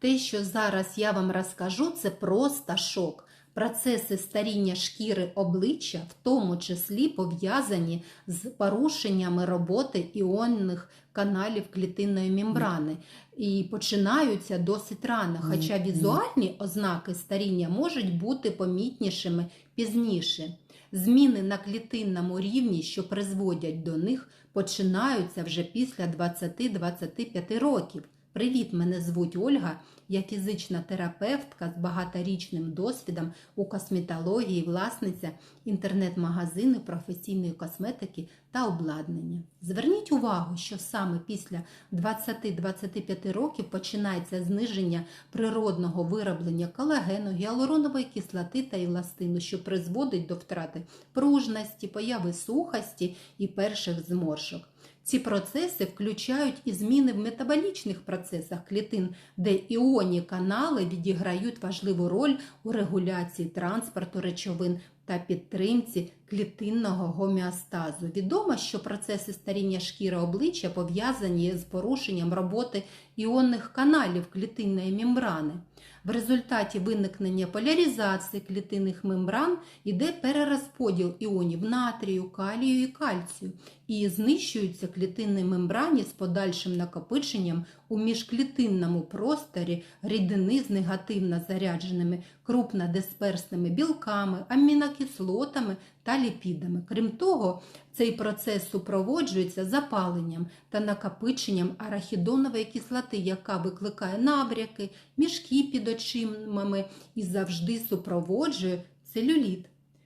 Те, що зараз я вам розкажу, це просто шок. Процеси старіння шкіри обличчя, в тому числі пов'язані з порушеннями роботи іонних каналів клітинної мембрани, і починаються досить рано, хоча візуальні ознаки старіння можуть бути помітнішими пізніше. Зміни на клітинному рівні, що призводять до них, починаються вже після 20-25 років. Привіт, мене звуть Ольга. Я фізична терапевтка з багаторічним досвідом у косметології, власниця інтернет-магазину професійної косметики та обладнання. Зверніть увагу, що саме після 20-25 років починається зниження природного вироблення колагену, гіалуронової кислоти та еластину, що призводить до втрати пружності, появи сухості і перших зморшок. Ці процеси включають і зміни в метаболічних процесах клітин, де іонні канали відіграють важливу роль у регуляції транспорту речовин та підтримці клітинного гомеостазу. Відомо, що процеси старіння шкіри обличчя пов'язані з порушенням роботи іонних каналів клітинної мембрани. В результаті виникнення поляризації клітинних мембран іде перерозподіл іонів натрію, калію і кальцію, і знищуються клітинні мембрані з подальшим накопиченням у міжклітинному просторі рідини з негативно зарядженими крупнодисперсними білками, амінокислотами та ліпідами. Крім того, цей процес супроводжується запаленням та накопиченням арахідонової кислоти, яка викликає набряки, мішки під очимами і завжди супроводжує целюліт.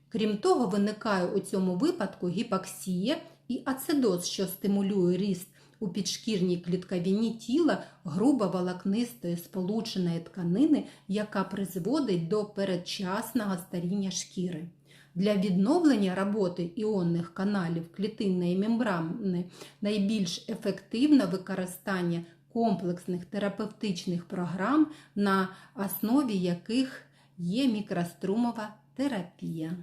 Крім того, виникає у цьому випадку гіпоксія і ацидоз, що стимулює ріст у підшкірній клітковині тіла грубоволокнистої сполученої тканини, яка призводить до передчасного старіння шкіри. Для відновлення роботи іонних каналів клітинної мембрани найбільш ефективне використання комплексних терапевтичних програм, на основі яких є мікрострумова терапія.